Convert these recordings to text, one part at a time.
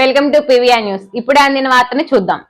Welcome to PVR news. ఇప్పుడే అందిన వార్తని చూద్దాం.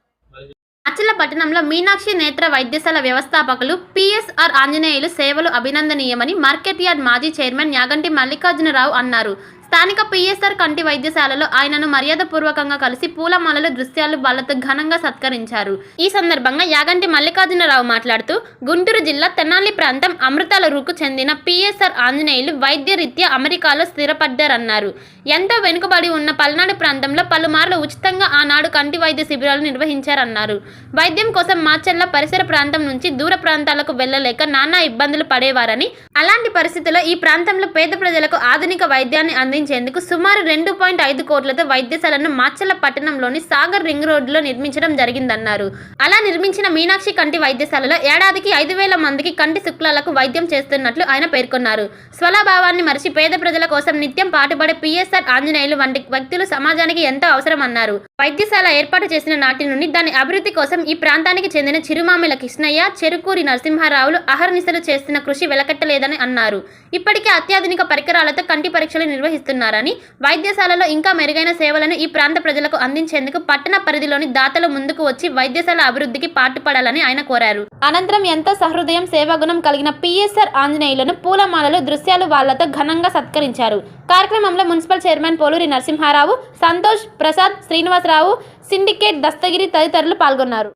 అచల పట్టణంలో మీనాక్షి నేత్ర వైద్యశాల వ్యవస్థాపకులు పిఎస్ఆర్ ఆంజనేయులు సేవలు అభినందనీయమని మార్కెట్ యార్డ్ మాజీ చైర్మన్ యాగంటి మల్లికార్జునరావు అన్నారు. స్థానిక పిఎస్ఆర్ కంటి వైద్యశాలలో ఆయనను మర్యాదపూర్వకంగా కలిసి పూలమాలలు దృశ్యాలు వాళ్ళతో ఘనంగా సత్కరించారు. ఈ సందర్భంగా యాగంటి మల్లికార్జునరావు మాట్లాడుతూ గుంటూరు జిల్లా తెనాలి ప్రాంతం అమృతాలరుకు చెందిన పిఎస్ఆర్ ఆంజనేయులు వైద్యరీత్యా అమెరికాలో స్థిరపడ్డారన్నారు. ఎంతో వెనుకబడి ఉన్న పల్నాడు ప్రాంతంలో పలుమార్లు ఉచితంగా ఆనాడు కంటి వైద్య శిబిరాలు నిర్వహించారన్నారు. వైద్యం కోసం మాచెల్ల పరిసర ప్రాంతం నుంచి దూర ప్రాంతాలకు వెళ్ళలేక నానా ఇబ్బందులు పడేవారని అలాంటి పరిస్థితుల్లో ఈ ప్రాంతంలో పేద ప్రజలకు ఆధునిక వైద్యాన్ని అందించేందుకు సుమారు రెండు పాయింట్ ఐదు కోట్లతో వైద్యశాలను మాచల పట్టణంలోని సాగర్ రింగ్ రోడ్డులో నిర్మించడం జరిగిందన్నారు. అలా నిర్మించిన మీనాక్షి కంటి వైద్యశాలలో ఏడాదికి ఐదు వేల మందికి కంటి శుక్లాలకు వైద్యం చేస్తున్నట్లు ఆయన పేర్కొన్నారు. స్వలాభావాన్ని మరిచి పేద ప్రజల కోసం నిత్యం పాటుపడే పిఎస్ఆర్ ఆంజనేయులు వంటి వ్యక్తులు సమాజానికి ఎంతో అవసరమన్నారు వైద్యశాల ఏర్పాటు చేసిన నాటి నుండి దాని అభివృద్ధి కోసం ఈ ప్రాంతానికి చెందిన చిరుమామిల కృష్ణయ్య చెరుకూరి నరసింహారావులు అహర్నిశలు చేస్తున్న కృషి వెలకట్టలేదని అన్నారు. ఇప్పటికే అత్యాధునిక పరికరాలతో కంటి పరీక్షలు నిర్వహిస్తున్నారని వైద్యశాలలో ఇంకా మెరుగైన సేవలను ఈ ప్రాంత ప్రజలకు అందించేందుకు పట్టణ పరిధిలోని దాతలు ముందుకు వచ్చి వైద్యశాల అభివృద్ధికి పాటుపడాలని ఆయన కోరారు. అనంతరం ఎంతో సహృదయం సేవాగుణం కలిగిన పిఎస్ఆర్ ఆంజనేయులను పూలమాలలు దృశ్యాలు వాళ్ళతో ఘనంగా సత్కరించారు. కార్యక్రమంలో municipal chairman Poluri Narasimharao Santosh Prasad Srinivasarao syndicate Dastagiri తదితరులు పాల్గొన్నారు.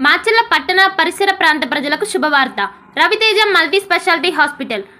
మాచెల్ల పట్టణ పరిసర ప్రాంత ప్రజలకు శుభవార్త. Raviteja multi speciality hospital.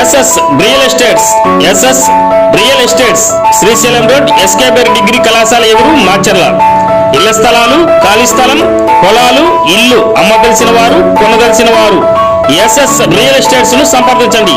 SS real estates SS real estates Srisailam road ఎస్కేబర్ degree కళాశాల ఎదురు మాచర్ల. ఇళ్ళ స్థలాలు ఖాళీ స్థలం పొలాలు ఇల్లు అమ్మదలిసిన వారు కొనదలిసిన వారు. ఎస్ఎస్ రియల్ ఎస్టేట్స్ను సంప్రదించండి.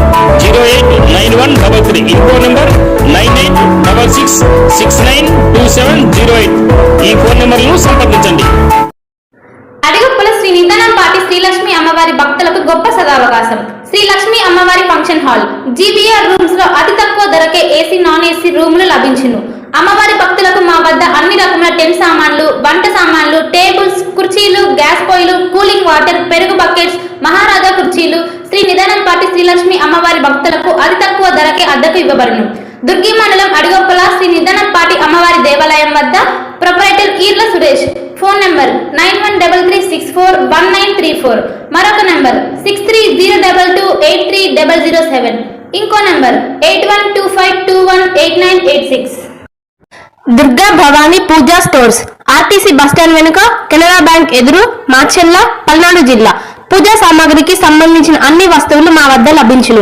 nine one double three ఇంకో number nine eight double six six nine two seven zero eight ఈ ఫోన్ నెంబర్లను సంప్రదించండి. శ్రీ శ్రీలక్ష్మి అమ్మవారి భక్తులకు గొప్ప సదావకాశం. శ్రీ లక్ష్మి అమ్మవారి ఫంక్షన్ హాల్. జీబీఆర్ రూమ్స్లో అతి తక్కువ ధరకే ఏసీ నాన్ ఏసీ రూములు లభించును. అమ్మవారి భక్తులకు మా వద్ద అన్ని రకముల టెన్ సామాన్లు వంట సామాన్లు టేబుల్స్ కుర్చీలు గ్యాస్ పొయ్యిలు కూలింగ్ వాటర్ పెరుగు బకెట్స్ మహారాజా కుర్చీలు. శ్రీ నిదానంపాటి శ్రీలక్ష్మి అమ్మవారి భక్తులకు అతి తక్కువ అద్దెకు ఇవ్వబడును. దుర్గి మండలం అడిగొప్పల శ్రీ నిదానంపాటి అమ్మవారి దేవాలయం వద్ద proprietor Eerla Suresh. Phone number nine one double three six four one nine three four. మరొక number six three zero double two eight three double zero seven ఇంకో number eight one two five two one eight nine eight six Durga Bhavani Puja stores RTC bus stand వెనుక Canara bank ఎదురు మాచెల్ల పల్నాడు జిల్లా. పూజా సామాగ్రికి సంబంధించిన అన్ని వస్తువులు మా వద్ద లభించును.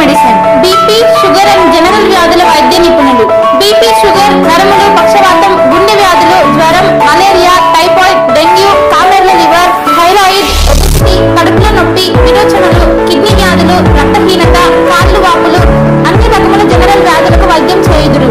Medicine BP sugar and general వ్యాధుల వైద్య నిపుణులు. బీపీ షుగర్ నరములు పక్షవాతం గుండె వ్యాధులు జ్వరం మలేరియా టైఫాయిడ్ డెంగ్యూ కాలర్ల లివర్ థైరాయిడ్ ఒబిసిటీ కడుపులో నొప్పి విరోచనలు కిడ్నీ వ్యాధులు రక్తహీనత కాళ్ళు వాపులు అన్ని రకముల జనరల్ వ్యాధులకు వైద్యం చేయుదురు.